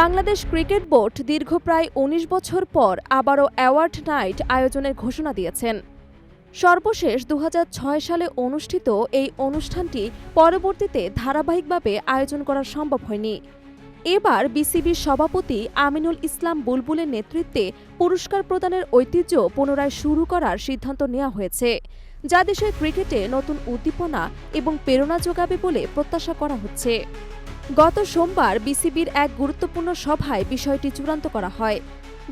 Bangladesh cricket board দীর্ঘ প্রায় ১৯ বছর পর আবারও অ্যাওয়ার্ড নাইট আয়োজনের ঘোষণা দিয়েছেন। সর্বশেষ দু হাজার ছয় সালে অনুষ্ঠিত এই অনুষ্ঠানটি পরবর্তীতে ধারাবাহিকভাবে আয়োজন করা সম্ভব হয়নি। এবার বিসিবির সভাপতি আমিনুল ইসলাম বুলবুলের নেতৃত্বে পুরস্কার প্রদানের ঐতিহ্য পুনরায় শুরু করার সিদ্ধান্ত নেওয়া হয়েছে, যা দেশের ক্রিকেটে নতুন উদ্দীপনা এবং প্রেরণা যোগাবে বলে প্রত্যাশা করা হচ্ছে। গত সোমবার বিসিবির এক গুরুত্বপূর্ণ সভায় বিষয়টি চূড়ান্ত করা হয়।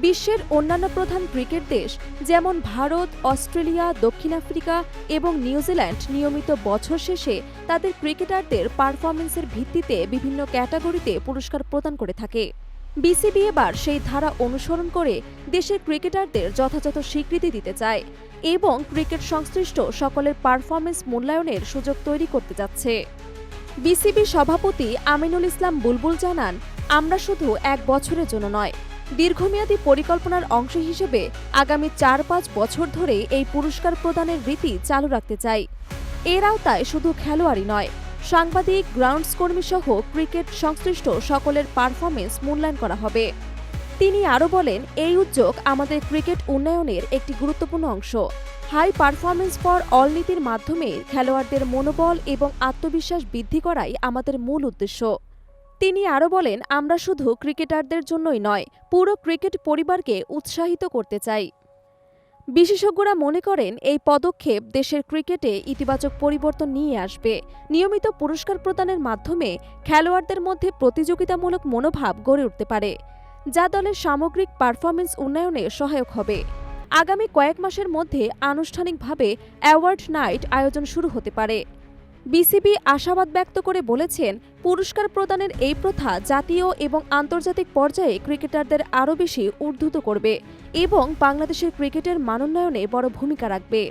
বিশ্বের অন্যান্য প্রধান ক্রিকেট দেশ যেমন ভারত, অস্ট্রেলিয়া, দক্ষিণ আফ্রিকা এবং নিউজিল্যান্ড নিয়মিত বছর শেষে তাদের ক্রিকেটারদের পারফরমেন্সের ভিত্তিতে বিভিন্ন ক্যাটাগরিতে পুরস্কার প্রদান করে থাকে। বিসিবি এবার সেই ধারা অনুসরণ করে দেশের ক্রিকেটারদের যথাযথ স্বীকৃতি দিতে চায় এবং ক্রিকেট সংশ্লিষ্ট সকলের পারফরমেন্স মূল্যায়নের সুযোগ তৈরি করতে যাচ্ছে। বিসিবি সভাপতি আমিনুল ইসলাম বুলবুল জানান, আমরা শুধু এক বছরের জন্য নয়, দীর্ঘমেয়াদী পরিকল্পনার অংশ হিসেবে আগামী চার পাঁচ বছর ধরে এই পুরস্কার প্রদানের রীতি চালু রাখতে চাই। এর আওতায় শুধু খেলোয়াড়ই নয়, সাংবাদিক, গ্রাউন্ডস কর্মী সহ ক্রিকেট সংশ্লিষ্ট সকলের পারফরমেন্স মূল্যায়ন করা হবে। তিনি আরও বলেন, এই উদ্যোগ আমাদের ক্রিকেট উন্নয়নের একটি গুরুত্বপূর্ণ অংশ। হাই পারফরমেন্স ফর অল নীতির মাধ্যমে খেলোয়াড়দের মনোবল এবং আত্মবিশ্বাস বৃদ্ধি করাই আমাদের মূল উদ্দেশ্য। তিনি আরও বলেন, আমরা শুধু ক্রিকেটারদের জন্যই নয়, পুরো ক্রিকেট পরিবারকে উৎসাহিত করতে চাই। বিশেষজ্ঞরা মনে করেন, এই পদক্ষেপ দেশের ক্রিকেটে ইতিবাচক পরিবর্তন নিয়ে আসবে। নিয়মিত পুরস্কার প্রদানের মাধ্যমে খেলোয়াড়দের মধ্যে প্রতিযোগিতামূলক মনোভাব গড়ে উঠতে পারে। যা দলের সামগ্রিক পারফরমেন্স উন্নয়নে সহায়ক হবে। আগামী কয়েক মাসের মধ্যে আনুষ্ঠানিকভাবে অ্যাওয়ার্ড নাইট আয়োজন শুরু হতে পারে। বিসিবি আশাবাদ ব্যক্ত করে বলেছেন, পুরস্কার প্রদানের এই প্রথা জাতীয় এবং আন্তর্জাতিক পর্যায়ে ক্রিকেটারদের আরও বেশি উদ্ধৃত করবে এবং বাংলাদেশের ক্রিকেটের মানোন্নয়নে বড় ভূমিকা রাখবে।